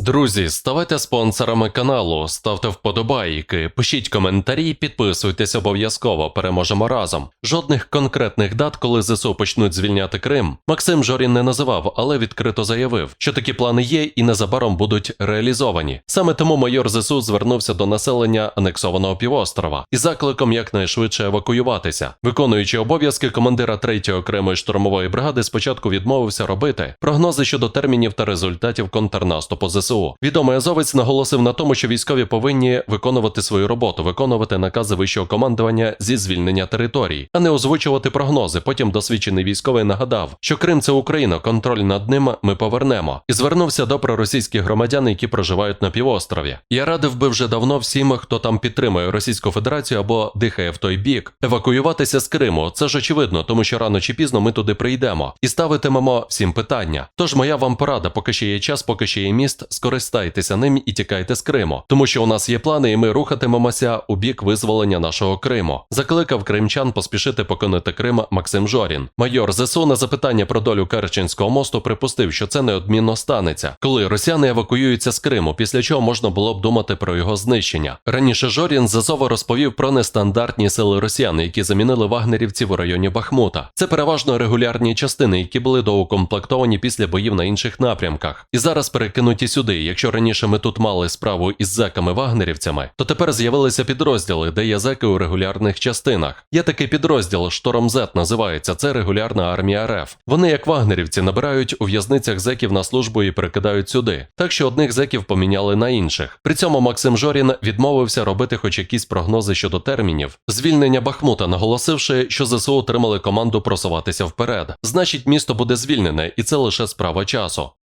Друзі, ставайте спонсорами каналу, ставте вподобайки, пишіть коментарі, підписуйтесь обов'язково. Переможемо разом. Жодних конкретних дат, коли ЗСУ почнуть звільняти Крим, Максим Жорін не називав, але відкрито заявив, що такі плани є і незабаром будуть реалізовані. Саме тому майор ЗСУ звернувся до населення анексованого півострова із закликом якнайшвидше евакуюватися. Виконуючи обов'язки командира 3-ї окремої штурмової бригади, спочатку відмовився робити прогнози щодо термінів та результатів контрнаступу ЗСУ. Відомий азовець наголосив на тому, що військові повинні виконувати свою роботу, виконувати накази вищого командування зі звільнення територій, а не озвучувати прогнози. Потім досвідчений військовий нагадав, що Крим це Україна, контроль над ним ми повернемо, і звернувся до проросійських громадян, які проживають на півострові. Я радив би вже давно всім, хто там підтримує Російську Федерацію або дихає в той бік, евакуюватися з Криму. Це ж очевидно, тому що рано чи пізно ми туди прийдемо і ставитимемо всім питання. Тож моя вам порада, поки ще є час, поки ще є міст, скористайтеся ним і тікайте з Криму, тому що у нас є плани, і ми рухатимемося у бік визволення нашого Криму. Закликав кримчан поспішити покинути Крим Максим Жорін. Майор ЗСУ на запитання про долю Керченського мосту припустив, що це неодмінно станеться, коли росіяни евакуюються з Криму, після чого можна було б думати про його знищення. Раніше Жорін з Азова розповів про нестандартні сили росіян, які замінили вагнерівців у районі Бахмута. Це переважно регулярні частини, які були доукомплектовані після боїв на інших напрямках, і зараз перекинуті сюди. Якщо раніше ми тут мали справу із зеками-вагнерівцями, то тепер з'явилися підрозділи, де є зеки у регулярних частинах. Є такий підрозділ, Шторм Зет називається. Це регулярна армія РФ. Вони, як вагнерівці, набирають у в'язницях зеків на службу і перекидають сюди. Так що одних зеків поміняли на інших. При цьому Максим Жорін відмовився робити хоч якісь прогнози щодо термінів. Звільнення Бахмута, наголосивши, що ЗСУ отримали команду просуватися вперед. Значить, місто буде звільнене, і це лише справа часу.